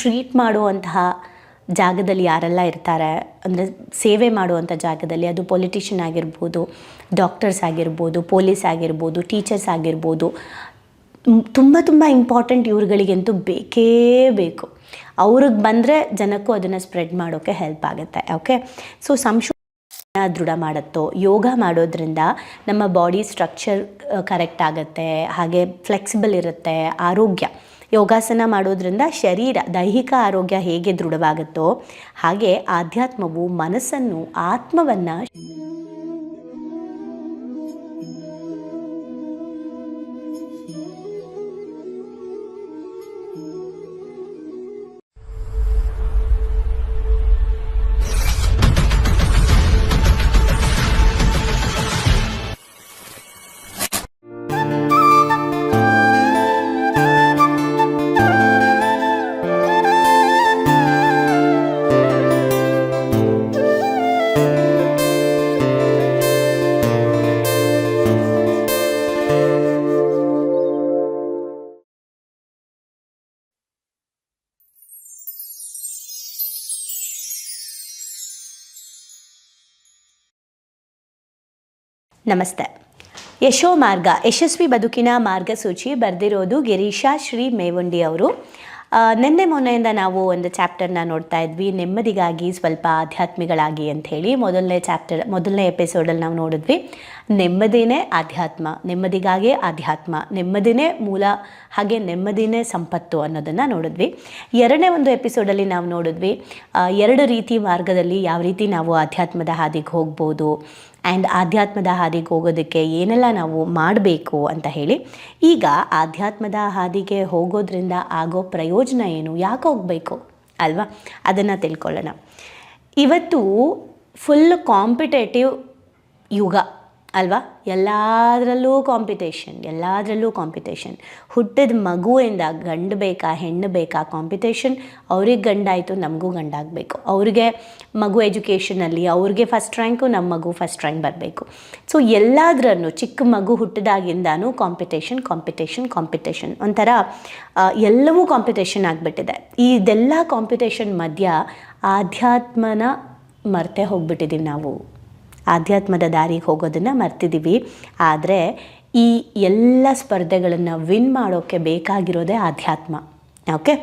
Treat ಮಾಡುವಂತಹ ಜಾಗದಲ್ಲಿ ಯಾರೆಲ್ಲ ಇರ್ತಾರೆ, ಅಂದರೆ ಸೇವೆ ಮಾಡುವಂಥ ಜಾಗದಲ್ಲಿ ಅದು ಪೊಲಿಟಿಷಿಯನ್ ಆಗಿರ್ಬೋದು ಡಾಕ್ಟರ್ಸ್ ಆಗಿರ್ಬೋದು ಪೊಲೀಸ್ ಆಗಿರ್ಬೋದು ಟೀಚರ್ಸ್ ಆಗಿರ್ಬೋದು ತುಂಬ ತುಂಬ ಇಂಪಾರ್ಟೆಂಟ್ ಇವ್ರುಗಳಿಗಂತೂ ಬೇಕೇ ಬೇಕು. ಅವ್ರಿಗೆ ಬಂದರೆ ಜನಕ್ಕೂ ಅದನ್ನು ಸ್ಪ್ರೆಡ್ ಮಾಡೋಕ್ಕೆ ಹೆಲ್ಪ್ ಆಗುತ್ತೆ ಓಕೆ ಸೊ ಸಂಶೋ ದೃಢ ಮಾಡುತ್ತೋ, ಯೋಗ ಮಾಡೋದ್ರಿಂದ ನಮ್ಮ ಬಾಡಿ ಸ್ಟ್ರಕ್ಚರ್ ಕರೆಕ್ಟ್ ಆಗುತ್ತೆ, ಹಾಗೆ ಫ್ಲೆಕ್ಸಿಬಲ್ ಇರುತ್ತೆ, ಆರೋಗ್ಯ. ಯೋಗಾಸನ ಮಾಡೋದ್ರಿಂದ ಶರೀರ ದೈಹಿಕ ಆರೋಗ್ಯ ಹೇಗೆ ದೃಢವಾಗುತ್ತೋ ಹಾಗೆ ಆಧ್ಯಾತ್ಮವು ಮನಸ್ಸನ್ನು ಆತ್ಮವನ್ನು ನಮಸ್ತೆ. ಯಶೋ ಮಾರ್ಗ, ಯಶಸ್ವಿ ಬದುಕಿನ ಮಾರ್ಗಸೂಚಿ ಬರೆದಿರೋದು ಗಿರೀಶಾ ಶ್ರೀ ಮೇವುಂಡಿ ಅವರು. ನಿನ್ನೆ ಮೊನ್ನೆಯಿಂದ ನಾವು ಒಂದು ಚಾಪ್ಟರ್ನ ನೋಡ್ತಾ ಇದ್ವಿ, ನೆಮ್ಮದಿಗಾಗಿ ಸ್ವಲ್ಪ ಆಧ್ಯಾತ್ಮಿಗಳಾಗಿ ಅಂತ ಹೇಳಿ ಮೊದಲನೇ ಚಾಪ್ಟರ್, ಮೊದಲನೇ ಎಪಿಸೋಡಲ್ಲಿ ನಾವು ನೋಡಿದ್ವಿ, ನೆಮ್ಮದಿನೇ ಆಧ್ಯಾತ್ಮ, ನೆಮ್ಮದಿಗಾಗೇ ಆಧ್ಯಾತ್ಮ, ನೆಮ್ಮದಿನೇ ಮೂಲ, ಹಾಗೆ ನೆಮ್ಮದಿನೇ ಸಂಪತ್ತು ಅನ್ನೋದನ್ನು ನೋಡಿದ್ವಿ. ಎರಡನೇ ಒಂದು ಎಪಿಸೋಡಲ್ಲಿ ನಾವು ನೋಡಿದ್ವಿ ಎರಡು ರೀತಿ ಮಾರ್ಗದಲ್ಲಿ ಯಾವ ರೀತಿ ನಾವು ಆಧ್ಯಾತ್ಮದ ಹಾದಿಗೆ ಹೋಗ್ಬೋದು ಆ್ಯಂಡ್ ಆಧ್ಯಾತ್ಮದ ಹಾದಿಗೆ ಹೋಗೋದಕ್ಕೆ ಏನೆಲ್ಲ ನಾವು ಮಾಡಬೇಕು ಅಂತ ಹೇಳಿ, ಈಗ ಆಧ್ಯಾತ್ಮದ ಹಾದಿಗೆ ಹೋಗೋದ್ರಿಂದ ಆಗೋ ಪ್ರಯೋಜನ ಏನು? ಯಾಕೆ ಹೋಗಬೇಕು? ಅಲ್ವಾ? ಅದನ್ನು ತಿಳ್ಕೊಳ್ಳೋಣ. ಇವತ್ತು ಫುಲ್ ಕಾಂಪಿಟೇಟಿವ್ ಯುಗ. ಅಲ್ವಾ? ಎಲ್ಲದರಲ್ಲೂ ಕಾಂಪಿಟೇಷನ್ ಎಲ್ಲದರಲ್ಲೂ ಕಾಂಪಿಟೇಷನ್ ಹುಟ್ಟಿದ ಮಗುವಿಂದ ಗಂಡು ಬೇಕಾ, ಹೆಣ್ಣು ಬೇಕಾ ಕಾಂಪಿಟೇಷನ್ ಅವ್ರಿಗೆ ಗಂಡಾಯಿತು, ನಮಗೂ ಗಂಡಾಗಬೇಕು. ಅವ್ರಿಗೆ ಮಗು ಎಜುಕೇಷನಲ್ಲಿ ಅವ್ರಿಗೆ ಫಸ್ಟ್ ರ್ಯಾಂಕು ನಮ್ಮ ಮಗು ಫಸ್ಟ್ ರ್ಯಾಂಕ್ ಬರಬೇಕು. ಸೊ ಎಲ್ಲದರಲ್ಲೂ ಚಿಕ್ಕ ಮಗು ಹುಟ್ಟಿದಾಗಿಂದನೂ ಕಾಂಪಿಟೇಷನ್ ಕಾಂಪಿಟೇಷನ್ ಕಾಂಪಿಟೇಷನ್ ಒಂಥರ ಎಲ್ಲವೂ ಕಾಂಪಿಟೇಷನ್ ಆಗಿಬಿಟ್ಟಿದೆ. ಇದೆಲ್ಲ ಕಾಂಪಿಟೇಷನ್ ಮಧ್ಯ ಆಧ್ಯಾತ್ಮನ ಮರ್ತೆ ಹೋಗ್ಬಿಟ್ಟಿದ್ದೀವಿ ನಾವು. ಆಧ್ಯಾತ್ಮದ ದಾರಿಗೆ ಹೋಗೋದನ್ನು ಮರ್ತಿದ್ದೀವಿ ಆದರೆ ಈ ಎಲ್ಲ ಸ್ಪರ್ಧೆಗಳನ್ನು ವಿನ್ ಮಾಡೋಕ್ಕೆ ಬೇಕಾಗಿರೋದೇ ಆಧ್ಯಾತ್ಮ. ಓಕೆ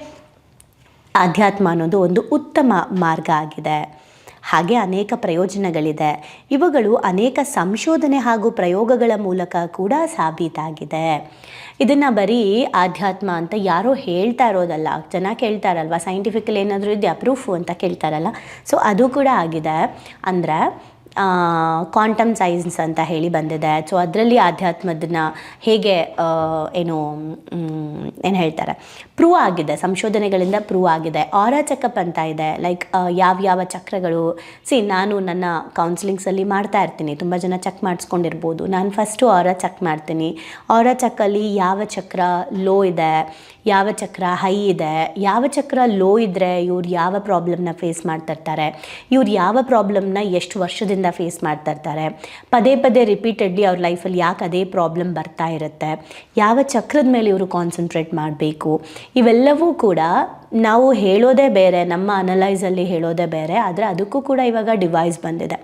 ಆಧ್ಯಾತ್ಮ ಅನ್ನೋದು ಒಂದು ಉತ್ತಮ ಮಾರ್ಗ ಆಗಿದೆ. ಹಾಗೆ ಅನೇಕ ಪ್ರಯೋಜನಗಳಿದೆ. ಇವುಗಳು ಅನೇಕ ಸಂಶೋಧನೆ ಹಾಗೂ ಪ್ರಯೋಗಗಳ ಮೂಲಕ ಕೂಡ ಸಾಬೀತಾಗಿದೆ. ಇದನ್ನು ಬರೀ ಆಧ್ಯಾತ್ಮ ಅಂತ ಯಾರೋ ಹೇಳ್ತಾ ಇರೋದಲ್ಲ. ಜನ ಕೇಳ್ತಾರಲ್ವ? ಸೈಂಟಿಫಿಕಲ್ ಏನಾದರೂ ಇದೆಯಾ? ಪ್ರೂಫು ಅಂತ ಕೇಳ್ತಾರಲ್ಲ. ಸೊ ಅದು ಕೂಡ ಆಗಿದೆ. ಅಂದರೆ ಕ್ವಾಂಟಮ್ ಸೈನ್ಸ್ ಅಂತ ಹೇಳಿ ಬಂದಿದೆ. ಸೊ ಅದರಲ್ಲಿ ಆಧ್ಯಾತ್ಮದನ್ನ ಹೇಗೆ ಏನು ಏನು ಹೇಳ್ತಾರೆ? ಪ್ರೂವ್ ಆಗಿದೆ, ಸಂಶೋಧನೆಗಳಿಂದ ಪ್ರೂವ್ ಆಗಿದೆ. ಆರ ಚೆಕಪ್ ಅಂತ ಇದೆ. ಲೈಕ್ ಯಾವ ಯಾವ ಚಕ್ರಗಳು? ಸಿ ನಾನು ನನ್ನ ಕೌನ್ಸಿಲಿಂಗ್ಸಲ್ಲಿ ಮಾಡ್ತಾ ಇರ್ತೀನಿ. ತುಂಬ ಜನ ಚೆಕ್ ಮಾಡಿಸ್ಕೊಂಡಿರ್ಬೋದು. ನಾನು ಫಸ್ಟು ಆರ ಚೆಕ್ ಮಾಡ್ತೀನಿ. ಆರ ಚೆಕ್ಕಲ್ಲಿ ಯಾವ ಚಕ್ರ ಲೋ ಇದೆ, ಯಾವ ಚಕ್ರ ಹೈ ಇದೆ, ಯಾವ ಚಕ್ರ ಲೋ ಇದ್ದರೆ ಇವ್ರು ಯಾವ ಪ್ರಾಬ್ಲಮ್ನ ಫೇಸ್ ಮಾಡ್ತಿರ್ತಾರೆ ಇವ್ರು ಯಾವ ಪ್ರಾಬ್ಲಮ್ನ ಎಷ್ಟು ವರ್ಷದಿಂದ ಫೇಸ್ ಮಾಡ್ತಾ ಇರ್ತಾರೆ. ಪದೇ ಪದೇ ರಿಪೀಟೆಡ್ಲಿ ಅವ್ರ ಲೈಫಲ್ಲಿ ಯಾಕೆ ಅದೇ ಪ್ರಾಬ್ಲಮ್ ಬರ್ತಾ ಇರುತ್ತೆ? ಯಾವ ಚಕ್ರದ ಮೇಲೆ ಇವರು ಕಾನ್ಸಂಟ್ರೇಟ್ ಮಾಡಬೇಕು? ಇವೆಲ್ಲವೂ ಕೂಡ ನಾವು ಹೇಳೋದೇ ಬೇರೆ, ನಮ್ಮ ಅನಲೈಸಲ್ಲಿ ಹೇಳೋದೇ ಬೇರೆ, ಆದರೆ ಅದಕ್ಕೂ ಕೂಡ ಇವಾಗ ಡಿವೈಸ್ ಬಂದಿದೆ.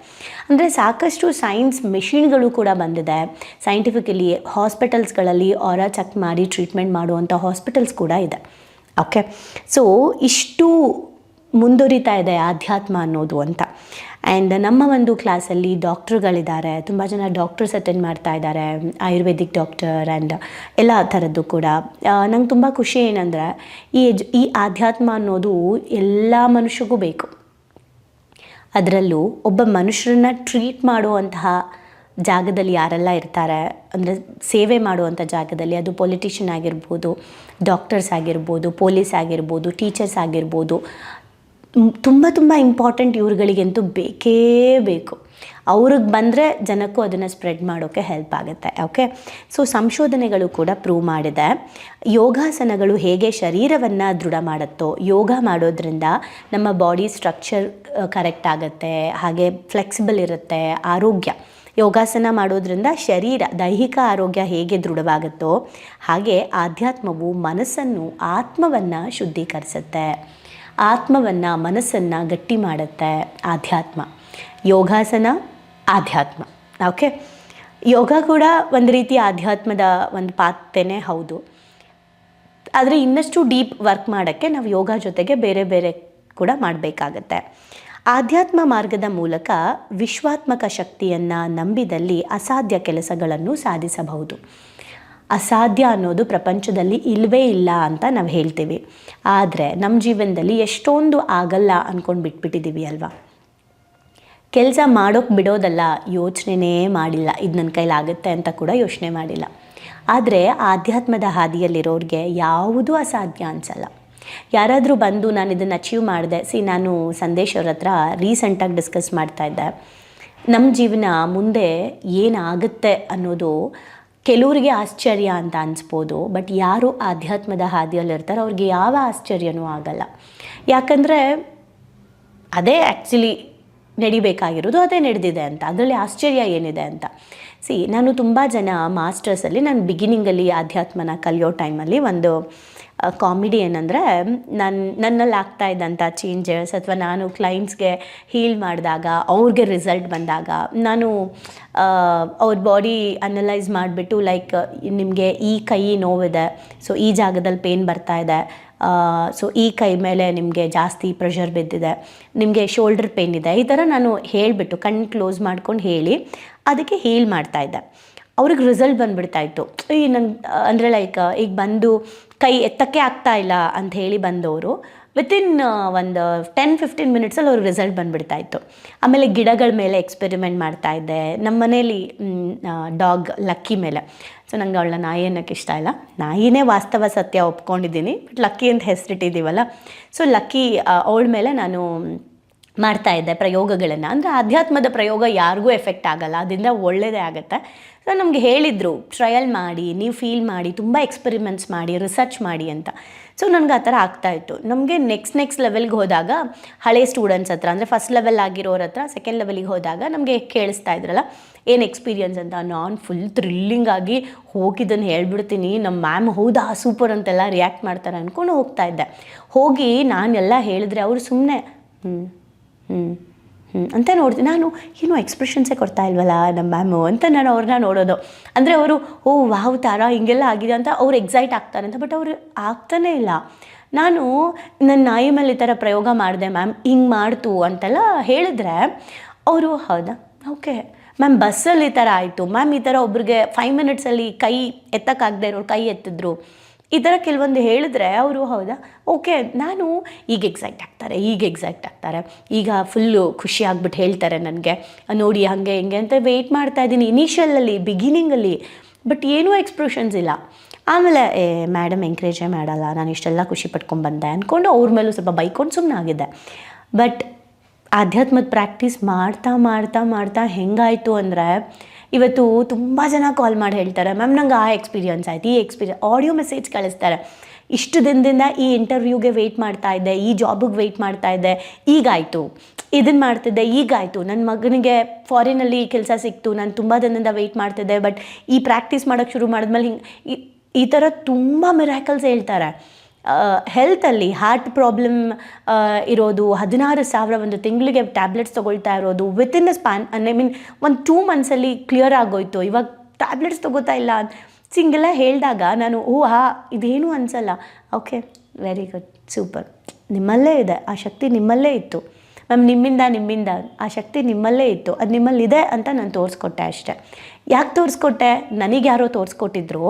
ಅಂದರೆ ಸಾಕಷ್ಟು ಸೈನ್ಸ್ ಮೆಷಿನ್ಗಳು ಕೂಡ ಬಂದಿದೆ. ಸೈಂಟಿಫಿಕಲಿ ಹಾಸ್ಪಿಟಲ್ಸ್ಗಳಲ್ಲಿ ಹೊರ ಚೆಕ್ ಮಾಡಿ ಟ್ರೀಟ್ಮೆಂಟ್ ಮಾಡುವಂಥ ಹಾಸ್ಪಿಟಲ್ಸ್ ಕೂಡ ಇದೆ. ಓಕೆ ಸೊ ಇಷ್ಟು ಮುಂದುವರಿತಾ ಇದೆ ಆಧ್ಯಾತ್ಮ ಅನ್ನೋದು ಅಂತ. ಆ್ಯಂಡ್ ನಮ್ಮ ಒಂದು ಕ್ಲಾಸಲ್ಲಿ ಡಾಕ್ಟ್ರುಗಳಿದ್ದಾರೆ ತುಂಬ ಜನ ಡಾಕ್ಟರ್ಸ್ ಅಟೆಂಡ್ ಮಾಡ್ತಾ ಇದ್ದಾರೆ. ಆಯುರ್ವೇದಿಕ್ ಡಾಕ್ಟರ್ ಆ್ಯಂಡ್ ಎಲ್ಲ ಥರದ್ದು ಕೂಡ. ನಂಗೆ ತುಂಬ ಖುಷಿ ಏನಂದರೆ, ಈ ಎಜ್ ಈ ಆಧ್ಯಾತ್ಮ ಅನ್ನೋದು ಎಲ್ಲ ಮನುಷ್ಯಗೂ ಬೇಕು. ಅದರಲ್ಲೂ ಒಬ್ಬ ಮನುಷ್ಯರನ್ನ ಟ್ರೀಟ್ ಮಾಡುವಂತಹ ಜಾಗದಲ್ಲಿ ಯಾರೆಲ್ಲ ಇರ್ತಾರೆ, ಅಂದರೆ ಸೇವೆ ಮಾಡುವಂಥ ಜಾಗದಲ್ಲಿ, ಅದು ಪೊಲಿಟಿಷಿಯನ್ ಆಗಿರ್ಬೋದು ಡಾಕ್ಟರ್ಸ್ ಆಗಿರ್ಬೋದು ಪೊಲೀಸ್ ಆಗಿರ್ಬೋದು ಟೀಚರ್ಸ್ ಆಗಿರ್ಬೋದು ತುಂಬ ತುಂಬ ಇಂಪಾರ್ಟೆಂಟ್ ಇವ್ರುಗಳಿಗಂತೂ ಬೇಕೇ ಬೇಕು. ಅವ್ರಿಗೆ ಬಂದರೆ ಜನಕ್ಕೂ ಅದನ್ನು ಸ್ಪ್ರೆಡ್ ಮಾಡೋಕ್ಕೆ ಹೆಲ್ಪ್ ಆಗುತ್ತೆ ಓಕೆ ಸೊ ಸಂಶೋಧನೆಗಳು ಕೂಡ ಪ್ರೂವ್ ಮಾಡಿದೆ. ಯೋಗಾಸನಗಳು ಹೇಗೆ ಶರೀರವನ್ನು ದೃಢ ಮಾಡುತ್ತೋ, ಯೋಗ ಮಾಡೋದ್ರಿಂದ ನಮ್ಮ ಬಾಡಿ ಸ್ಟ್ರಕ್ಚರ್ ಕರೆಕ್ಟ್ ಆಗುತ್ತೆ, ಹಾಗೆ ಫ್ಲೆಕ್ಸಿಬಲ್ ಇರುತ್ತೆ, ಆರೋಗ್ಯ. ಯೋಗಾಸನ ಮಾಡೋದ್ರಿಂದ ಶರೀರ, ದೈಹಿಕ ಆರೋಗ್ಯ ಹೇಗೆ ದೃಢವಾಗುತ್ತೋ, ಹಾಗೆ ಆಧ್ಯಾತ್ಮವು ಮನಸ್ಸನ್ನು, ಆತ್ಮವನ್ನು ಶುದ್ಧೀಕರಿಸುತ್ತೆ. ಆತ್ಮವನ್ನು ಮನಸ್ಸನ್ನು ಗಟ್ಟಿ ಮಾಡುತ್ತೆ ಆಧ್ಯಾತ್ಮ. ಯೋಗಾಸನ ಆಧ್ಯಾತ್ಮ. ಓಕೆ ಯೋಗ ಕೂಡ ಒಂದು ರೀತಿ ಆಧ್ಯಾತ್ಮದ ಒಂದು ಪಾತ್ರನೇ ಹೌದು. ಆದರೆ ಇನ್ನಷ್ಟು ಡೀಪ್ ವರ್ಕ್ ಮಾಡೋಕ್ಕೆ ನಾವು ಯೋಗ ಜೊತೆಗೆ ಬೇರೆ ಬೇರೆ ಕೂಡ ಮಾಡಬೇಕಾಗತ್ತೆ. ಆಧ್ಯಾತ್ಮ ಮಾರ್ಗದ ಮೂಲಕ ವಿಶ್ವಾತ್ಮಕ ಶಕ್ತಿಯನ್ನು ನಂಬಿದಲ್ಲಿ ಅಸಾಧ್ಯ ಕೆಲಸಗಳನ್ನು ಸಾಧಿಸಬಹುದು. ಅಸಾಧ್ಯ ಅನ್ನೋದು ಪ್ರಪಂಚದಲ್ಲಿ ಇಲ್ಲವೇ ಇಲ್ಲ ಅಂತ ನಾವು ಹೇಳ್ತೀವಿ. ಆದರೆ ನಮ್ಮ ಜೀವನದಲ್ಲಿ ಎಷ್ಟೊಂದು ಆಗಲ್ಲ ಅಂದ್ಕೊಂಡು ಬಿಟ್ಬಿಟ್ಟಿದ್ದೀವಿ ಅಲ್ವಾ? ಕೆಲಸ ಮಾಡೋಕ್ಕೆ ಬಿಡೋದಲ್ಲ, ಯೋಚನೆನೇ ಮಾಡಿಲ್ಲ. ಇದು ನನ್ನ ಕೈಲಾಗುತ್ತೆ ಅಂತ ಕೂಡ ಯೋಚನೆ ಮಾಡಿಲ್ಲ. ಆದರೆ ಆಧ್ಯಾತ್ಮದ ಹಾದಿಯಲ್ಲಿರೋರಿಗೆ ಯಾವುದೂ ಅಸಾಧ್ಯ ಅನಿಸಲ್ಲ. ಯಾರಾದರೂ ಬಂದು ನಾನು ಇದನ್ನು ಅಚೀವ್ ಮಾಡಿದೆ, ಸಿ ನಾನು ಸಂದೇಶ್ ಅವ್ರ ಹತ್ರ ರೀಸೆಂಟಾಗಿ ಡಿಸ್ಕಸ್ ಮಾಡ್ತಾ ಇದ್ದೆ. ನಮ್ಮ ಜೀವನ ಮುಂದೆ ಏನಾಗುತ್ತೆ ಅನ್ನೋದು ಕೆಲವರಿಗೆ ಆಶ್ಚರ್ಯ ಅಂತ ಅನಿಸ್ಬೋದು ಬಟ್ ಯಾರು ಆಧ್ಯಾತ್ಮದ ಹಾದಿಯಲ್ಲಿರ್ತಾರೋ ಅವ್ರಿಗೆ ಯಾವ ಆಶ್ಚರ್ಯನೂ ಆಗಲ್ಲ. ಯಾಕಂದರೆ ಅದೇ ಆ್ಯಕ್ಚುಲಿ ನಡಿಬೇಕಾಗಿರೋದು, ಅದೇ ನಡೆದಿದೆ ಅಂತ, ಅದರಲ್ಲಿ ಆಶ್ಚರ್ಯ ಏನಿದೆ ಅಂತ. ಸಿ ನಾನು ತುಂಬ ಜನ ಮಾಸ್ಟರ್ಸಲ್ಲಿ ನಾನು ಬಿಗಿನಿಂಗಲ್ಲಿ ಆಧ್ಯಾತ್ಮನ ಕಲಿಯೋ ಟೈಮಲ್ಲಿ ಒಂದು ಕಾಮಿಡಿ ಏನಂದರೆ ನನ್ನ ನನ್ನಲ್ಲಿ ಆಗ್ತಾ ಇದ್ದಂಥ ಚೇಂಜಸ್ ಅಥವಾ ನಾನು ಕ್ಲೈಂಟ್ಸ್ಗೆ ಹೀಲ್ ಮಾಡಿದಾಗ, ಅವ್ರಿಗೆ ರಿಸಲ್ಟ್ ಬಂದಾಗ, ನಾನು ಅವ್ರ ಬಾಡಿ ಅನಲೈಸ್ ಮಾಡಿಬಿಟ್ಟು ಲೈಕ್ ನಿಮಗೆ ಈ ಕೈ ನೋವಿದೆ ಸೊ ಈ ಜಾಗದಲ್ಲಿ ಪೇನ್ ಬರ್ತಾ ಇದೆ ಸೊ ಈ ಕೈ ಮೇಲೆ ನಿಮಗೆ ಜಾಸ್ತಿ ಪ್ರೆಷರ್ ಬಿದ್ದಿದೆ, ನಿಮಗೆ ಶೋಲ್ಡರ್ ಪೇನ್ ಇದೆ, ಈ ಥರ ನಾನು ಹೇಳಿಬಿಟ್ಟು ಕಣ್ಣು ಕ್ಲೋಸ್ ಮಾಡ್ಕೊಂಡು ಹೇಳಿ, ಅದಕ್ಕೆ ಹೀಲ್ ಮಾಡ್ತಾಯಿದ್ದೆ ಅವ್ರಿಗೆ ರಿಸಲ್ಟ್ ಬಂದುಬಿಡ್ತಾಯಿತ್ತು. ಈ ನನ್ನ ಅಂದರೆ ಲೈಕ್ ಈಗ ಬಂದು ಕೈ ಎತ್ತಕ್ಕೆ ಆಗ್ತಾ ಇಲ್ಲ ಅಂತ ಹೇಳಿ ಬಂದವರು ವಿತಿನ್ ಒಂದು ಟೆನ್ ಫಿಫ್ಟೀನ್ ಮಿನಿಟ್ಸಲ್ಲಿ ಅವ್ರಿಗೆ ರಿಸಲ್ಟ್ ಬಂದುಬಿಡ್ತಾಯಿತ್ತು. ಆಮೇಲೆ ಗಿಡಗಳ ಮೇಲೆ ಎಕ್ಸ್ಪೆರಿಮೆಂಟ್ ಮಾಡ್ತಾ ಇದ್ದೆ. ನಮ್ಮ ಮನೇಲಿ ಡಾಗ್ ಲಕ್ಕಿ ಮೇಲೆ. ಸೊ ನಂಗೆ ಅವಳ ನಾಯಿ ಅನ್ನೋಕ್ಕೆ ಇಷ್ಟ ಇಲ್ಲ. ನಾಯಿನೇ ವಾಸ್ತವ ಸತ್ಯ ಒಪ್ಕೊಂಡಿದ್ದೀನಿ ಬಟ್ ಲಕ್ಕಿ ಅಂತ ಹೆಸರಿಟ್ಟಿದ್ದೀವಲ್ಲ. ಸೊ ಲಕ್ಕಿ ಅವಳ ಮೇಲೆ ನಾನು ಮಾಡ್ತಾ ಇದ್ದೆ ಪ್ರಯೋಗಗಳನ್ನು. ಅಂದರೆ ಆಧ್ಯಾತ್ಮದ ಪ್ರಯೋಗ ಯಾರಿಗೂ ಎಫೆಕ್ಟ್ ಆಗಲ್ಲ. ಅದರಿಂದ ಒಳ್ಳೆಯದೇ ಆಗುತ್ತೆ. ಸೊ ನಮಗೆ ಹೇಳಿದರು ಟ್ರಯಲ್ ಮಾಡಿ, ನೀವು ಫೀಲ್ ಮಾಡಿ, ತುಂಬ ಎಕ್ಸ್ಪೆರಿಮೆಂಟ್ಸ್ ಮಾಡಿ ರಿಸರ್ಚ್ ಮಾಡಿ ಅಂತ. ಸೊ ನನಗೆ ಆ ಥರ ಆಗ್ತಾಯಿತ್ತು ನಮಗೆ ನೆಕ್ಸ್ಟ್ ನೆಕ್ಸ್ಟ್ ಲೆವೆಲ್ಗೆ ಹೋದಾಗ, ಹಳೆ ಸ್ಟೂಡೆಂಟ್ಸ್ ಹತ್ರ, ಅಂದರೆ ಫಸ್ಟ್ ಲೆವೆಲ್ ಆಗಿರೋರ ಹತ್ರ ಸೆಕೆಂಡ್ ಲೆವೆಲಿಗೆ ಹೋದಾಗ ನಮಗೆ ಕೇಳಿಸ್ತಾ ಇದ್ರಲ್ಲ, ಏನು ಎಕ್ಸ್ಪೀರಿಯನ್ಸ್ ಅಂತ? ನಾನು ಫುಲ್ ಥ್ರಿಲ್ಲಿಂಗ್ ಆಗಿ ಹೋಗಿದ್ದನ್ನು ಹೇಳ್ಬಿಡ್ತೀನಿ ನಮ್ಮ ಮ್ಯಾಮ್ ಹೌದಾ ಸೂಪರ್ ಅಂತೆಲ್ಲ ರಿಯಾಕ್ಟ್ ಮಾಡ್ತಾರೆ ಅಂದ್ಕೊಂಡು ಹೋಗ್ತಾ ಇದ್ದೆ. ಹೋಗಿ ನಾನೆಲ್ಲ ಹೇಳಿದ್ರೆ ಅವರು ಸುಮ್ಮನೆ ಹ್ಞೂ ಹ್ಞೂ ಅಂತ ನೋಡ್ತೀನಿ ನಾನು, ಏನೋ ಎಕ್ಸ್ಪ್ರೆಷನ್ಸೇ ಕೊಡ್ತಾ ಇಲ್ವಲ್ಲ ನಮ್ಮ ಮ್ಯಾಮು ಅಂತ ನಾನು ಅವ್ರನ್ನ ನೋಡೋದು. ಅಂದರೆ ಅವರು, ಓ, ವಾವ್, ತಾರ, ಹಿಂಗೆಲ್ಲ ಆಗಿದೆ ಅಂತ ಅವ್ರು ಎಕ್ಸೈಟ್ ಆಗ್ತಾರೆ ಅಂತ ಬಟ್ ಅವರು ಆಗ್ತಾನೇ ಇಲ್ಲ. ನಾನು ನನ್ನ ನಾಯಿ ಮೇಲೆ ಈ ಥರ ಪ್ರಯೋಗ ಮಾಡಿದೆ ಮ್ಯಾಮ್ ಹಿಂಗೆ ಮಾಡ್ತು ಅಂತೆಲ್ಲ ಹೇಳಿದ್ರೆ, ಅವರು, ಹೌದಾ? ಓಕೆ. ಮ್ಯಾಮ್ ಬಸ್ಸಲ್ಲಿ ಈ ಥರ ಆಯಿತು. ಮ್ಯಾಮ್ ಈ ಥರ ಒಬ್ರಿಗೆ ಫೈವ್ ಮಿನಿಟ್ಸಲ್ಲಿ ಕೈ ಎತ್ತಕ್ಕಾಗದೆ ಇರೋರು, ಕೈ ಎತ್ತಿದ್ರು. ಈ ಥರ ಕೆಲವೊಂದು ಹೇಳಿದ್ರೆ ಅವರು, ಹೌದಾ? ಓಕೆ, ನಾನು ಈಗ ಎಕ್ಸೈಟ್ ಆಗ್ತಾರೆ, ಈಗ ಎಕ್ಸೈಟ್ ಆಗ್ತಾರೆ. ಈಗ ಫುಲ್ಲು ಖುಷಿ ಆಗ್ಬಿಟ್ಟು ಹೇಳ್ತಾರೆ ನನಗೆ. ನೋಡಿ, ಹಾಗೆ, ಹಿಂಗೆ ಅಂತ ವೆಯ್ಟ್ ಮಾಡ್ತಾ ಇದ್ದೀನಿ ಇನಿಷಿಯಲಲ್ಲಿ ಬಿಗಿನಿಂಗಲ್ಲಿ ಬಟ್ ಏನೂ ಎಕ್ಸ್ಪ್ರೆಷನ್ಸ್ ಇಲ್ಲ. ಆಮೇಲೆ, ಏ ಮೇಡಮ್ ಎಂಕರೇಜೇ ಮಾಡಲ್ಲ, ನಾನು ಇಷ್ಟೆಲ್ಲ ಖುಷಿ ಪಟ್ಕೊಂಡ್ಬಂದೆ ಅಂದ್ಕೊಂಡು ಅವ್ರ ಮೇಲೂ ಸ್ವಲ್ಪ ಬೈಕೊಂಡು ಸುಮ್ಮನೆ ಆಗಿದೆ ಬಟ್ ಆಧ್ಯಾತ್ಮದ ಪ್ರಾಕ್ಟೀಸ್ ಮಾಡ್ತಾ ಮಾಡ್ತಾ ಮಾಡ್ತಾ ಹೆಂಗಾಯಿತು ಅಂದರೆ ಇವತ್ತು ತುಂಬ ಜನ ಕಾಲ್ ಮಾಡಿ ಹೇಳ್ತಾರೆ ಮ್ಯಾಮ್ ನಂಗೆ ಆ ಎಕ್ಸ್ಪೀರಿಯನ್ಸ್ ಆಯ್ತು, ಈ ಎಕ್ಸ್ಪೀರಿಯನ್ಸ್ ಆಡಿಯೋ ಮೆಸೇಜ್ ಕಳಿಸ್ತಾರೆ. ಇಷ್ಟು ದಿನದಿಂದ ಈ ಇಂಟರ್ವ್ಯೂಗೆ ವೆಯ್ಟ್ ಮಾಡ್ತಾ ಇದ್ದೆ, ಈ ಜಾಬಿಗೆ ವೆಯ್ಟ್ ಮಾಡ್ತಾ ಇದ್ದೆ, ಈಗಾಯಿತು. ಇದನ್ನು ಮಾಡ್ತಿದ್ದೆ, ಈಗಾಯಿತು. ನನ್ನ ಮಗನಿಗೆ ಫಾರಿನಲ್ಲಿ ಕೆಲಸ ಸಿಕ್ತು, ನಾನು ತುಂಬ ದಿನದಿಂದ ವೆಯ್ಟ್ ಮಾಡ್ತಿದ್ದೆ ಬಟ್ ಈ ಪ್ರಾಕ್ಟೀಸ್ ಮಾಡೋಕ್ಕೆ ಶುರು ಮಾಡಿದ್ಮೇಲೆ ಹಿಂಗೆ ಈ ಥರ ತುಂಬ ಮಿರಾಕಲ್ಸ್ ಹೇಳ್ತಾರೆ. ಹೆಲ್ತಲ್ಲಿ ಹಾರ್ಟ್ ಪ್ರಾಬ್ಲಮ್ ಇರೋದು, ಹದಿನಾರು ಸಾವಿರ ಒಂದು ತಿಂಗಳಿಗೆ ಟ್ಯಾಬ್ಲೆಟ್ಸ್ ತೊಗೊಳ್ತಾ ಇರೋದು within a span I mean ಒಂದು ಟೂ ಮಂತ್ಸಲ್ಲಿ ಕ್ಲಿಯರ್ ಆಗೋಯ್ತು. ಇವಾಗ ಟ್ಯಾಬ್ಲೆಟ್ಸ್ ತೊಗೋತಾ ಇಲ್ಲ ಸಿಂಗೆಲ್ಲ ಹೇಳಿದಾಗ ನಾನು ಓ ಹಾ ಇದೇನು ಅನಿಸಲ್ಲ. ಓಕೆ ವೆರಿ ಗುಡ್ ಸೂಪರ್ ನಿಮ್ಮಲ್ಲೇ ಇದೆ, ಆ ಶಕ್ತಿ ನಿಮ್ಮಲ್ಲೇ ಇತ್ತು. ಮ್ಯಾಮ್ ನಿಮ್ಮಿಂದ ನಿಮ್ಮಿಂದ, ಆ ಶಕ್ತಿ ನಿಮ್ಮಲ್ಲೇ ಇತ್ತು. ಅದು ನಿಮ್ಮಲ್ಲಿದೆ ಅಂತ ನಾನು ತೋರಿಸ್ಕೊಟ್ಟೆ ಅಷ್ಟೆ. ಯಾಕೆ ತೋರಿಸ್ಕೊಟ್ಟೆ? ನನಗೆ ಯಾರೋ ತೋರಿಸ್ಕೊಟ್ಟಿದ್ರು.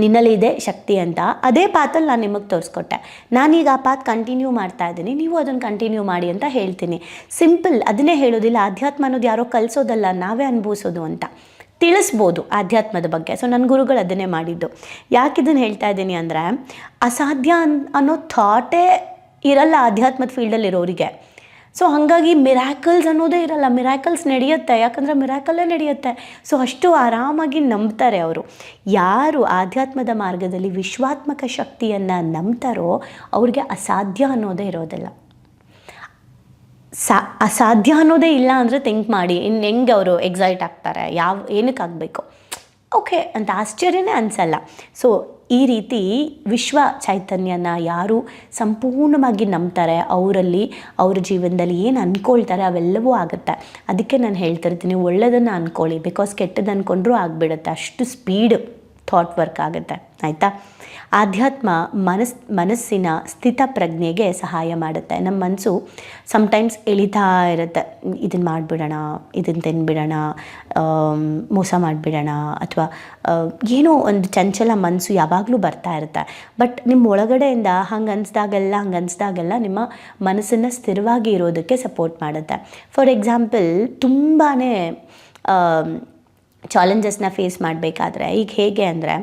ನಿನ್ನಲ್ಲಿ ಇದೆ ಶಕ್ತಿ ಅಂತ. ಅದೇ ಪಾತಲ್ಲಿ ನಾನು ನಿಮಗೆ ತೋರಿಸ್ಕೊಟ್ಟೆ. ನಾನೀಗ ಆ ಪಾತ್ ಕಂಟಿನ್ಯೂ ಮಾಡ್ತಾ ಇದ್ದೀನಿ. ನೀವು ಅದನ್ನು ಕಂಟಿನ್ಯೂ ಮಾಡಿ ಅಂತ ಹೇಳ್ತೀನಿ. ಸಿಂಪಲ್ ಅದನ್ನೇ ಹೇಳೋದಿಲ್ಲ. ಆಧ್ಯಾತ್ಮ ಅನ್ನೋದು ಯಾರೋ ಕಲಿಸೋದಲ್ಲ, ನಾವೇ ಅನುಭವಿಸೋದು ಅಂತ. ತಿಳಿಸ್ಬೋದು ಆಧ್ಯಾತ್ಮದ ಬಗ್ಗೆ. ಸೊ ನನ್ನ ಗುರುಗಳು ಅದನ್ನೇ ಮಾಡಿದ್ದು. ಯಾಕೆ ಇದನ್ನು ಹೇಳ್ತಾ ಇದ್ದೀನಿ ಅಂದರೆ, ಅಸಾಧ್ಯ ಅನ್, ಅನ್ನೋ ಥಾಟೇ ಇರಲ್ಲ ಆಧ್ಯಾತ್ಮದ ಫೀಲ್ಡಲ್ಲಿರೋರಿಗೆ ಸೊ ಹಾಗಾಗಿ ಮಿರಾಕಲ್ಸ್ ಅನ್ನೋದೇ ಇರಲ್ಲ. ಮಿರಾಕಲ್ಸ್ ನಡೆಯುತ್ತೆ. ಯಾಕಂದರೆ ಮಿರಾಕಲ್ಲೇ ನಡೆಯುತ್ತೆ. ಸೊ ಅಷ್ಟು ಆರಾಮಾಗಿ ನಂಬ್ತಾರೆ ಅವರು. ಯಾರು ಆಧ್ಯಾತ್ಮದ ಮಾರ್ಗದಲ್ಲಿ ವಿಶ್ವಾತ್ಮಕ ಶಕ್ತಿಯನ್ನು ನಂಬ್ತಾರೋ ಅವ್ರಿಗೆ ಅಸಾಧ್ಯ ಅನ್ನೋದೇ ಇರೋದಿಲ್ಲ. ಸಾ, ಅಸಾಧ್ಯ ಅನ್ನೋದೇ ಇಲ್ಲ ಅಂದರೆ ಥಿಂಕ್ ಮಾಡಿ. ಇನ್ನು ಹೆಂಗೆ ಅವರು ಎಕ್ಸೈಟ್ ಆಗ್ತಾರೆ? ಯಾವ ಏನಕ್ಕೆ ಆಗಬೇಕು ಓಕೆ, ಅಂತ ಆಶ್ಚರ್ಯನೇ ಅನಿಸಲ್ಲ. ಸೊ ಈ ರೀತಿ ವಿಶ್ವ ಚೈತನ್ಯನ ಯಾರು ಸಂಪೂರ್ಣವಾಗಿ ನಂಬ್ತಾರೆ, ಅವರಲ್ಲಿ, ಅವ್ರ ಜೀವನದಲ್ಲಿ ಏನು ಅಂದ್ಕೊಳ್ತಾರೆ ಅವೆಲ್ಲವೂ ಆಗುತ್ತೆ. ಅದಕ್ಕೆ ನಾನು ಹೇಳ್ತಿರ್ತೀನಿ ಒಳ್ಳೆಯದನ್ನು ಅಂದ್ಕೊಳ್ಳಿ ಬಿಕಾಸ್ ಕೆಟ್ಟದ್ದು ಅಂದ್ಕೊಂಡ್ರೂ ಆಗಿಬಿಡುತ್ತೆ, ಅಷ್ಟು ಸ್ಪೀಡ್ ಥಾಟ್ ವರ್ಕ್ ಆಗುತ್ತೆ, ಆಯಿತಾ? ಆಧ್ಯಾತ್ಮ ಮನಸ್, ಮನಸ್ಸಿನ ಸ್ಥಿತ ಪ್ರಜ್ಞೆಗೆ ಸಹಾಯ ಮಾಡುತ್ತೆ. ನಮ್ಮ ಮನಸ್ಸು ಸಮ್ಟೈಮ್ಸ್ ಎಳಿತಾ ಇರುತ್ತೆ. ಇದನ್ನು ಮಾಡಿಬಿಡೋಣ ಇದನ್ನು ತಿನ್ಬಿಡೋಣ ಮೋಸ ಮಾಡಿಬಿಡೋಣ, ಅಥವಾ ಏನೋ ಒಂದು ಚಂಚಲ ಮನಸ್ಸು ಯಾವಾಗಲೂ ಬರ್ತಾ ಇರುತ್ತೆ. ಬಟ್ ನಿಮ್ಮ ಒಳಗಡೆಯಿಂದ ಹಂಗೆ ಅನಿಸ್ದಾಗೆಲ್ಲ ಹಂಗೆ ಅನಿಸ್ದಾಗೆಲ್ಲ ನಿಮ್ಮ ಮನಸ್ಸನ್ನು ಸ್ಥಿರವಾಗಿ ಇರೋದಕ್ಕೆ ಸಪೋರ್ಟ್ ಮಾಡುತ್ತೆ. ಫಾರ್ ಎಕ್ಸಾಂಪಲ್ ತುಂಬಾ ಚಾಲೆಂಜಸ್ನ ಫೇಸ್ ಮಾಡಬೇಕಾದ್ರೆ, ಈಗ ಹೇಗೆ ಅಂದರೆ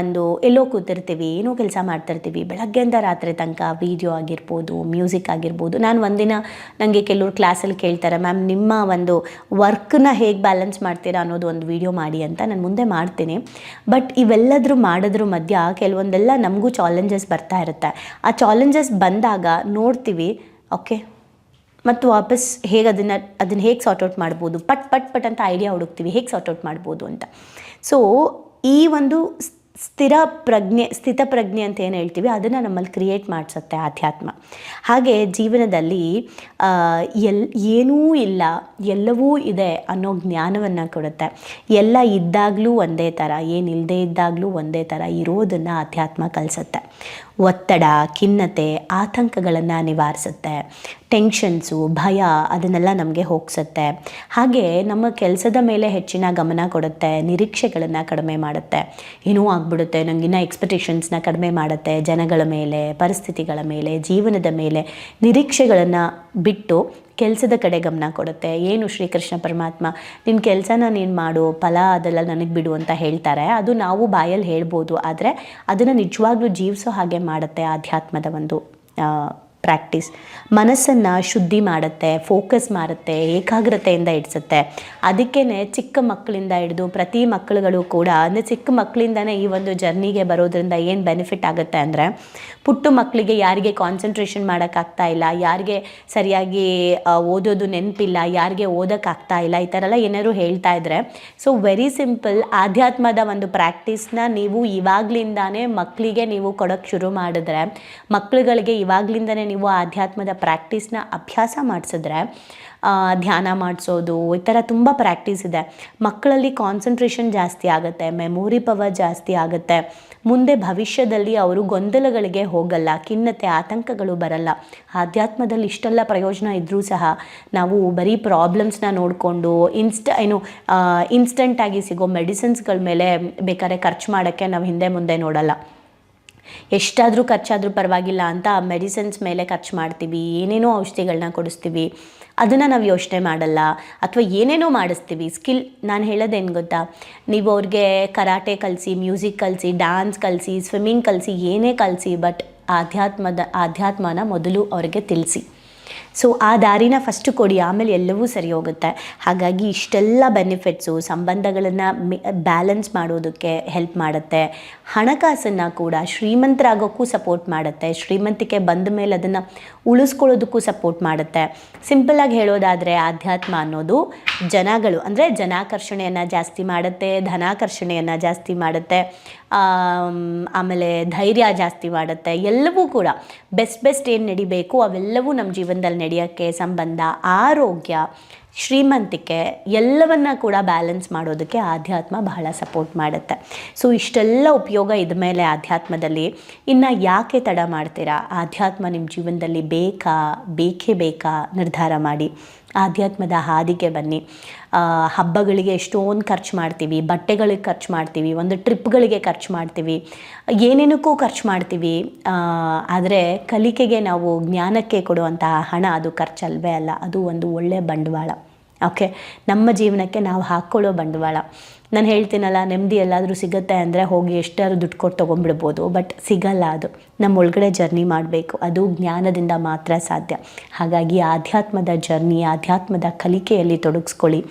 ಒಂದು ಎಲ್ಲೋ ಕೂತಿರ್ತೀವಿ, ಏನೋ ಕೆಲಸ ಮಾಡ್ತಿರ್ತೀವಿ ಬೆಳಗ್ಗೆಯಿಂದ ರಾತ್ರಿ ತನಕ ವೀಡಿಯೋ ಆಗಿರ್ಬೋದು ಮ್ಯೂಸಿಕ್ ಆಗಿರ್ಬೋದು. ನಾನು ಒಂದಿನ ನನಗೆ ಕೆಲವ್ರು ಕ್ಲಾಸಲ್ಲಿ ಕೇಳ್ತಾರೆ ಮ್ಯಾಮ್ ನಿಮ್ಮ ಒಂದು ವರ್ಕ್ನ ಹೇಗೆ ಬ್ಯಾಲೆನ್ಸ್ ಮಾಡ್ತೀರಾ ಅನ್ನೋದು ಒಂದು ವೀಡಿಯೋ ಮಾಡಿ ಅಂತ ನಾನು ಮುಂದೆ ಮಾಡ್ತೀನಿ. ಬಟ್ ಇವೆಲ್ಲದರೂ ಮಾಡಿದ್ರ ಮಧ್ಯ ಕೆಲವೊಂದೆಲ್ಲ ನಮಗೂ ಚಾಲೆಂಜಸ್ ಬರ್ತಾ ಇರುತ್ತೆ. ಆ ಚಾಲೆಂಜಸ್ ಬಂದಾಗ ನೋಡ್ತೀವಿ ಓಕೆ ಮತ್ತು ವಾಪಸ್ ಹೇಗೆ ಅದನ್ನು ಅದನ್ನು ಹೇಗೆ ಸಾರ್ಟ್ ಔಟ್ ಮಾಡ್ಬೋದು? ಪಟ್ ಪಟ್ ಪಟ್ ಅಂತ ಐಡಿಯಾ ಹುಡುಕ್ತೀವಿ. ಹೇಗೆ ಸಾರ್ಟ್ ಔಟ್ ಮಾಡ್ಬೋದು ಅಂತ. ಸೊ ಈ ಒಂದು ಸ್ಥಿರ ಪ್ರಜ್ಞೆ, ಸ್ಥಿತ ಪ್ರಜ್ಞೆ ಅಂತ ಏನು ಹೇಳ್ತೀವಿ? ಅದನ್ನು ನಮ್ಮಲ್ಲಿ ಕ್ರಿಯೇಟ್ ಮಾಡಿಸುತ್ತೆ ಆಧ್ಯಾತ್ಮ. ಹಾಗೆ ಜೀವನದಲ್ಲಿ ಎಲ್, ಏನೂ ಇಲ್ಲ, ಎಲ್ಲವೂ ಇದೆ ಅನ್ನೋ ಜ್ಞಾನವನ್ನು ಕೊಡುತ್ತೆ. ಎಲ್ಲ ಇದ್ದಾಗಲೂ ಒಂದೇ ಥರ ಏನಿಲ್ಲದೆ ಇದ್ದಾಗಲೂ ಒಂದೇ ಥರ ಇರೋದನ್ನು ಆಧ್ಯಾತ್ಮ ಕಲಿಸುತ್ತೆ. ಒತ್ತಡ, ಖಿನ್ನತೆ, ಆತಂಕಗಳನ್ನು ನಿವಾರಿಸುತ್ತೆ. ಟೆನ್ಷನ್ಸು ಭಯ ಅದನ್ನೆಲ್ಲ ನಮಗೆ ಹೋಗಿಸುತ್ತೆ. ಹಾಗೆ ನಮ್ಮ ಕೆಲಸದ ಮೇಲೆ ಹೆಚ್ಚಿನ ಗಮನ ಕೊಡುತ್ತೆ, ನಿರೀಕ್ಷೆಗಳನ್ನು ಕಡಿಮೆ ಮಾಡುತ್ತೆ. ಏನೂ ಆಗ್ಬಿಡುತ್ತೆ ನನಗಿನ್ನ ಎಕ್ಸ್ಪೆಕ್ಟೇಷನ್ಸ್ನ ಕಡಿಮೆ ಮಾಡುತ್ತೆ. ಜನಗಳ ಮೇಲೆ, ಪರಿಸ್ಥಿತಿಗಳ ಮೇಲೆ, ಜೀವನದ ಮೇಲೆ ನಿರೀಕ್ಷೆಗಳನ್ನು ಬಿಟ್ಟು ಕೆಲಸದ ಕಡೆ ಗಮನ ಕೊಡುತ್ತೆ. ಏನು ಶ್ರೀಕೃಷ್ಣ ಪರಮಾತ್ಮ ನಿನ್ನ ಕೆಲಸನ ನೀನು ಮಾಡು, ಫಲ ಅದೆಲ್ಲ ನನಗೆ ಬಿಡು ಅಂತ ಹೇಳ್ತಾರೆ. ಅದು ನಾವು ಬಾಯಲ್ಲಿ ಹೇಳ್ಬೋದು. ಆದರೆ ಅದನ್ನು ನಿಜವಾಗ್ಲೂ ಜೀವಿಸೋ ಹಾಗೆ ಮಾಡುತ್ತೆ ಆಧ್ಯಾತ್ಮದ ಒಂದು ಪ್ರಾಕ್ಟೀಸ್ ಮನಸ್ಸನ್ನು ಶುದ್ಧಿ ಮಾಡುತ್ತೆ ಫೋಕಸ್ ಮಾಡುತ್ತೆ ಏಕಾಗ್ರತೆಯಿಂದ ಇಡಿಸುತ್ತೆ. ಅದಕ್ಕೇ ಚಿಕ್ಕ ಮಕ್ಕಳಿಂದ ಹಿಡಿದು ಪ್ರತಿ ಮಕ್ಕಳುಗಳು ಕೂಡ, ಅಂದರೆ ಚಿಕ್ಕ ಮಕ್ಕಳಿಂದನೇ ಈ ಒಂದು ಜರ್ನಿಗೆ ಬರೋದ್ರಿಂದ ಏನು ಬೆನಿಫಿಟ್ ಆಗುತ್ತೆ ಅಂದರೆ ಪುಟ್ಟ ಮಕ್ಕಳಿಗೆ ಯಾರಿಗೆ ಕಾನ್ಸಂಟ್ರೇಷನ್ ಮಾಡೋಕ್ಕಾಗ್ತಾ ಇಲ್ಲ, ಯಾರಿಗೆ ಸರಿಯಾಗಿ ಓದೋದು ನೆನಪಿಲ್ಲ, ಯಾರಿಗೆ ಓದೋಕ್ಕಾಗ್ತಾ ಇಲ್ಲ, ಈ ಥರ ಎಲ್ಲ ಏನಾದ್ರು ಹೇಳ್ತಾ ಇದ್ದರೆ ಸೊ ವೆರಿ ಸಿಂಪಲ್ ಆಧ್ಯಾತ್ಮದ ಒಂದು ಪ್ರಾಕ್ಟೀಸ್ನ ನೀವು ಇವಾಗ್ಲಿಂದಾನೇ ಮಕ್ಕಳಿಗೆ ನೀವು ಕೊಡೋಕ್ಕೆ ಶುರು ಮಾಡಿದ್ರೆ ಮಕ್ಕಳುಗಳಿಗೆ ಇವಾಗ್ಲಿಂದನೇ ನೀವು ಆಧ್ಯಾತ್ಮದ ಪ್ರಾಕ್ಟೀಸ್ನ ಅಭ್ಯಾಸ ಮಾಡಿಸಿದ್ರೆ ಧ್ಯಾನ ಮಾಡಿಸೋದು, ಈ ಥರ ತುಂಬ ಪ್ರಾಕ್ಟೀಸ್ ಇದೆ. ಮಕ್ಕಳಲ್ಲಿ ಕಾನ್ಸಂಟ್ರೇಷನ್ ಜಾಸ್ತಿ ಆಗುತ್ತೆ ಮೆಮೊರಿ ಪವರ್ ಜಾಸ್ತಿ ಆಗುತ್ತೆ. ಮುಂದೆ ಭವಿಷ್ಯದಲ್ಲಿ ಅವರು ಗೊಂದಲಗಳಿಗೆ ಹೋಗಲ್ಲ, ಖಿನ್ನತೆ, ಆತಂಕಗಳು ಬರಲ್ಲ. ಆಧ್ಯಾತ್ಮದಲ್ಲಿ ಇಷ್ಟೆಲ್ಲ ಪ್ರಯೋಜನ ಇದ್ದರೂ ಸಹ ನಾವು ಬರೀ ಪ್ರಾಬ್ಲಮ್ಸ್ನ ನೋಡಿಕೊಂಡು ಇನ್ಸ್ಟ ಏನು ಇನ್ಸ್ಟಂಟಾಗಿ ಸಿಗೋ ಮೆಡಿಸಿನ್ಸ್ಗಳ ಮೇಲೆ ಬೇಕಾದ್ರೆ ಖರ್ಚು ಮಾಡೋಕ್ಕೆ ನಾವು ಹಿಂದೆ ಮುಂದೆ ನೋಡಲ್ಲ. ಎಷ್ಟಾದರೂ ಖರ್ಚಾದರೂ ಪರವಾಗಿಲ್ಲ ಅಂತ ಮೆಡಿಸಿನ್ಸ್ ಮೇಲೆ ಖರ್ಚು ಮಾಡ್ತೀವಿ, ಏನೇನೋ ಔಷಧಿಗಳನ್ನ ಕೊಡಿಸ್ತೀವಿ. ಅದನ್ನು ನಾವು ಯೋಚನೆ ಮಾಡಲ್ಲ ಅಥವಾ ಏನೇನೋ ಮಾಡಿಸ್ತೀವಿ. ಸ್ಕಿಲ್ ನಾನು ಹೇಳೋದೇನು ಗೊತ್ತಾ? ನೀವು ಅವ್ರಿಗೆ ಕರಾಟೆ ಕಲಿಸಿ ಮ್ಯೂಸಿಕ್ ಕಲಿಸಿ ಡ್ಯಾನ್ಸ್ ಕಲಿಸಿ ಸ್ವಿಮ್ಮಿಂಗ್ ಕಲಿಸಿ, ಏನೇ ಕಲಿಸಿ ಬಟ್ ಆಧ್ಯಾತ್ಮದ, ಆಧ್ಯಾತ್ಮನ ಮೊದಲು ಅವ್ರಿಗೆ ತಿಳಿಸಿ. ಸೊ ಆ ದಾರಿನ ಫಸ್ಟು ಕೊಡಿ, ಆಮೇಲೆ ಎಲ್ಲವೂ ಸರಿ ಹೋಗುತ್ತೆ. ಹಾಗಾಗಿ ಇಷ್ಟೆಲ್ಲ ಬೆನಿಫಿಟ್ಸು ಸಂಬಂಧಗಳನ್ನು ಬ್ಯಾಲೆನ್ಸ್ ಮಾಡೋದಕ್ಕೆ ಹೆಲ್ಪ್ ಮಾಡುತ್ತೆ. ಹಣಕಾಸನ್ನು ಕೂಡ ಶ್ರೀಮಂತರಾಗೋಕ್ಕೂ ಸಪೋರ್ಟ್ ಮಾಡುತ್ತೆ. ಶ್ರೀಮಂತಿಕೆ ಬಂದ ಮೇಲೆ ಅದನ್ನು ಉಳಿಸ್ಕೊಳ್ಳೋದಕ್ಕೂ ಸಪೋರ್ಟ್ ಮಾಡುತ್ತೆ. ಸಿಂಪಲ್ಲಾಗಿ ಹೇಳೋದಾದರೆ ಆಧ್ಯಾತ್ಮ ಅನ್ನೋದು ಜನಗಳು, ಅಂದರೆ ಜನಾಕರ್ಷಣೆಯನ್ನು ಜಾಸ್ತಿ ಮಾಡುತ್ತೆ, ಧನಾಕರ್ಷಣೆಯನ್ನು ಜಾಸ್ತಿ ಮಾಡುತ್ತೆ. ಆಮೇಲೆ ಧೈರ್ಯ ಜಾಸ್ತಿ ಮಾಡುತ್ತೆ. ಎಲ್ಲವೂ ಕೂಡ ಬೆಸ್ಟ್ ಬೆಸ್ಟ್ ಏನು ನಡಿಬೇಕು ಅವೆಲ್ಲವೂ ನಮ್ಮ ಜೀವನದಲ್ಲಿ ನಡೆಯೋಕ್ಕೆ ಸಂಬಂಧ, ಆರೋಗ್ಯ, ಶ್ರೀಮಂತಿಕೆ ಎಲ್ಲವನ್ನ ಕೂಡ ಬ್ಯಾಲೆನ್ಸ್ ಮಾಡೋದಕ್ಕೆ ಆಧ್ಯಾತ್ಮ ಬಹಳ ಸಪೋರ್ಟ್ ಮಾಡುತ್ತೆ. ಸೊ ಇಷ್ಟೆಲ್ಲ ಉಪಯೋಗ ಇದ ಮೇಲೆ ಆಧ್ಯಾತ್ಮದಲ್ಲಿ. ಇನ್ನು ಯಾಕೆ ತಡ ಮಾಡ್ತೀರಾ? ಆಧ್ಯಾತ್ಮ ನಿಮ್ಮ ಜೀವನದಲ್ಲಿ ಬೇಕಾ? ಬೇಕೇ ಬೇಕಾ? ನಿರ್ಧಾರ ಮಾಡಿ. ಆಧ್ಯಾತ್ಮದ ಹಾದಿಗೆ ಬನ್ನಿ. ಹಬ್ಬಗಳಿಗೆ ಎಷ್ಟೊಂದು ಖರ್ಚು ಮಾಡ್ತೀವಿ, ಬಟ್ಟೆಗಳಿಗೆ ಖರ್ಚು ಮಾಡ್ತೀವಿ, ಒಂದು ಟ್ರಿಪ್ಗಳಿಗೆ ಖರ್ಚು ಮಾಡ್ತೀವಿ, ಏನೇನಕ್ಕೂ ಖರ್ಚು ಮಾಡ್ತೀವಿ. ಆದರೆ ಕಲಿಕೆಗೆ ನಾವು ಜ್ಞಾನಕ್ಕೆ ಕೊಡುವಂತಹ ಹಣ ಅದು ಖರ್ಚಲ್ವೇ ಅಲ್ಲ, ಅದು ಒಂದು ಒಳ್ಳೆಯ ಬಂಡವಾಳ. ಓಕೆ? ನಮ್ಮ ಜೀವನಕ್ಕೆ ನಾವು ಹಾಕ್ಕೊಳ್ಳೋ ಬಂಡವಾಳ. ನಾನು ಹೇಳ್ತೀನಲ್ಲ, ನೆಮ್ಮದಿ ಎಲ್ಲಾದರೂ ಸಿಗುತ್ತೆ ಅಂದರೆ ಹೋಗಿ ಎಷ್ಟಾದ್ರು ದುಡ್ಡು ಕೊಟ್ಟು ತೊಗೊಂಡ್ಬಿಡ್ಬೋದು ಬಟ್ ಸಿಗಲ್ಲ ಅದು. ನಮ್ಮ ಒಳಗಡೆ ಜರ್ನಿ ಮಾಡಬೇಕು. ಅದು ಜ್ಞಾನದಿಂದ ಮಾತ್ರ ಸಾಧ್ಯ. ಹಾಗಾಗಿ ಆಧ್ಯಾತ್ಮದ ಜರ್ನಿ ಆಧ್ಯಾತ್ಮದ ಕಲಿಕೆಯಲ್ಲಿ ತೊಡಗಿಸ್ಕೊಳ್ಳಿ.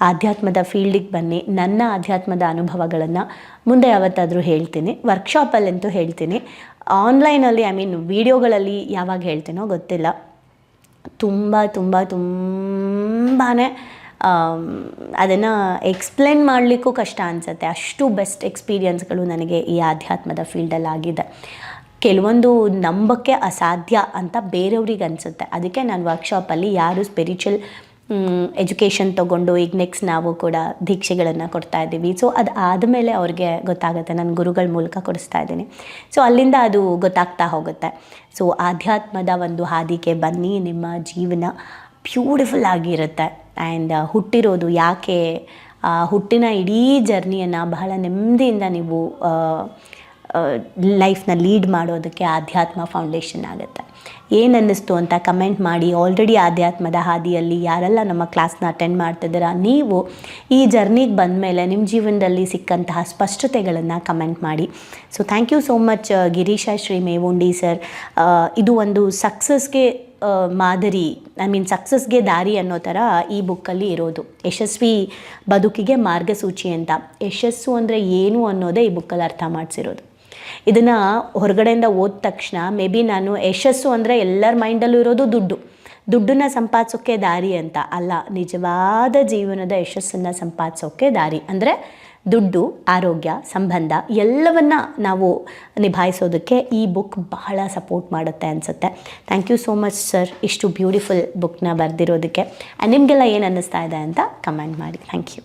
ಆಧ್ಯಾತ್ಮದ ಫೀಲ್ಡಿಗೆ ಬನ್ನಿ. ನನ್ನ ಆಧ್ಯಾತ್ಮದ ಅನುಭವಗಳನ್ನು ಮುಂದೆ ಯಾವತ್ತಾದರೂ ಹೇಳ್ತೀನಿ. ವರ್ಕ್ಶಾಪಲ್ಲಂತೂ ಹೇಳ್ತೀನಿ. ಆನ್ಲೈನಲ್ಲಿ ಐ ಮೀನ್ ವೀಡಿಯೋಗಳಲ್ಲಿ ಯಾವಾಗ ಹೇಳ್ತೀನೋ ಗೊತ್ತಿಲ್ಲ. ತುಂಬ ತುಂಬ ತುಂಬಾ ಅದನ್ನು ಎಕ್ಸ್ಪ್ಲೇನ್ ಮಾಡಲಿಕ್ಕೂ ಕಷ್ಟ ಅನಿಸುತ್ತೆ. ಅಷ್ಟು ಬೆಸ್ಟ್ ಎಕ್ಸ್ಪೀರಿಯನ್ಸ್ಗಳು ನನಗೆ ಈ ಆಧ್ಯಾತ್ಮದ ಫೀಲ್ಡಲ್ಲಿ ಆಗಿದೆ ಕೆಲವೊಂದು ನಂಬಕ್ಕೆ ಅಸಾಧ್ಯ ಅಂತ ಬೇರೆಯವ್ರಿಗೆ ಅನಿಸುತ್ತೆ ಅದಕ್ಕೆ ನಾನು ವರ್ಕ್ಶಾಪಲ್ಲಿ ಯಾರು ಸ್ಪಿರಿಚುವಲ್ ಎಜುಕೇಷನ್ ತೊಗೊಂಡು ಈಗ ನೆಕ್ಸ್ಟ್ ನಾವು ಕೂಡ ದೀಕ್ಷೆಗಳನ್ನು ಕೊಡ್ತಾ ಇದ್ದೀವಿ. ಸೊ ಅದು ಆದಮೇಲೆ ಅವ್ರಿಗೆ ಗೊತ್ತಾಗುತ್ತೆ, ನಾನು ಗುರುಗಳ ಮೂಲಕ ಕೊಡಿಸ್ತಾ ಇದ್ದೀನಿ. ಸೊ ಅಲ್ಲಿಂದ ಅದು ಗೊತ್ತಾಗ್ತಾ ಹೋಗುತ್ತೆ. ಸೊ ಆಧ್ಯಾತ್ಮದ ಒಂದು ಹಾದಿಗೆ ಬನ್ನಿ, ನಿಮ್ಮ ಜೀವನ ಬ್ಯೂಟಿಫುಲ್ ಆಗಿರುತ್ತೆ. ಆ್ಯಂಡ್ ಹುಟ್ಟಿರೋದು ಯಾಕೆ ಹುಟ್ಟಿನ ಇಡೀ ಜರ್ನಿಯನ್ನು ಬಹಳ ನೆಮ್ಮದಿಯಿಂದ ನೀವು ಲೈಫ್ನ ಲೀಡ್ ಮಾಡೋದಕ್ಕೆ ಆಧ್ಯಾತ್ಮ ಫೌಂಡೇಶನ್ ಆಗುತ್ತೆ. ಏನು ಅನ್ನಿಸ್ತು ಅಂತ ಕಮೆಂಟ್ ಮಾಡಿ. ಆಲ್ರೆಡಿ ಆಧ್ಯಾತ್ಮದ ಹಾದಿಯಲ್ಲಿ ಯಾರೆಲ್ಲ ನಮ್ಮ ಕ್ಲಾಸ್ನ ಅಟೆಂಡ್ ಮಾಡ್ತಿದ್ದೀರಾ, ನೀವು ಈ ಜರ್ನಿಗೆ ಬಂದ ಮೇಲೆ ನಿಮ್ಮ ಜೀವನದಲ್ಲಿ ಸಿಕ್ಕಂತಹ ಸ್ಪಷ್ಟತೆಗಳನ್ನು ಕಮೆಂಟ್ ಮಾಡಿ. So thank you so much Girisha, Shri Mevundi sir ಇದು ಒಂದು ಸಕ್ಸಸ್ಗೆ ಮಾದರಿ ಐ ಮೀನ್ ಸಕ್ಸಸ್ಗೆ ದಾರಿ ಅನ್ನೋ ಥರ ಈ ಬುಕ್ಕಲ್ಲಿ ಇರೋದು. ಯಶಸ್ವಿ ಬದುಕಿಗೆ ಮಾರ್ಗಸೂಚಿ ಅಂತ. ಯಶಸ್ಸು ಅಂದರೆ ಏನು ಅನ್ನೋದೇ ಈ ಬುಕ್ಕಲ್ಲಿ ಅರ್ಥ ಮಾಡಿಸಿರೋದು. ಇದನ್ನು ಹೊರಗಡೆಯಿಂದ ಓದ ತಕ್ಷಣ, ಮೇ ಬಿ ನಾನು ಯಶಸ್ಸು ಅಂದರೆ ಎಲ್ಲರ ಮೈಂಡಲ್ಲೂ ಇರೋದು ದುಡ್ಡು. ದುಡ್ಡನ್ನು ಸಂಪಾದಿಸೋಕ್ಕೆ ದಾರಿ ಅಂತ ಅಲ್ಲ, ನಿಜವಾದ ಜೀವನದ ಯಶಸ್ಸನ್ನು ಸಂಪಾದಿಸೋಕ್ಕೆ ದಾರಿ ಅಂದರೆ ದುಡ್ಡು, ಆರೋಗ್ಯ, ಸಂಬಂಧ ಎಲ್ಲವನ್ನ ನಾವು ನಿಭಾಯಿಸೋದಕ್ಕೆ ಈ ಬುಕ್ ಬಹಳ ಸಪೋರ್ಟ್ ಮಾಡುತ್ತೆ ಅನಿಸುತ್ತೆ. Thank you so much sir ಇಷ್ಟು ಬ್ಯೂಟಿಫುಲ್ ಬುಕ್ನ ಬರೆದಿರೋದಕ್ಕೆ. ನಿಮಗೆಲ್ಲ ಏನು ಅನ್ನಿಸ್ತಾ ಇದೆ ಅಂತ ಕಮೆಂಟ್ ಮಾಡಿ. Thank you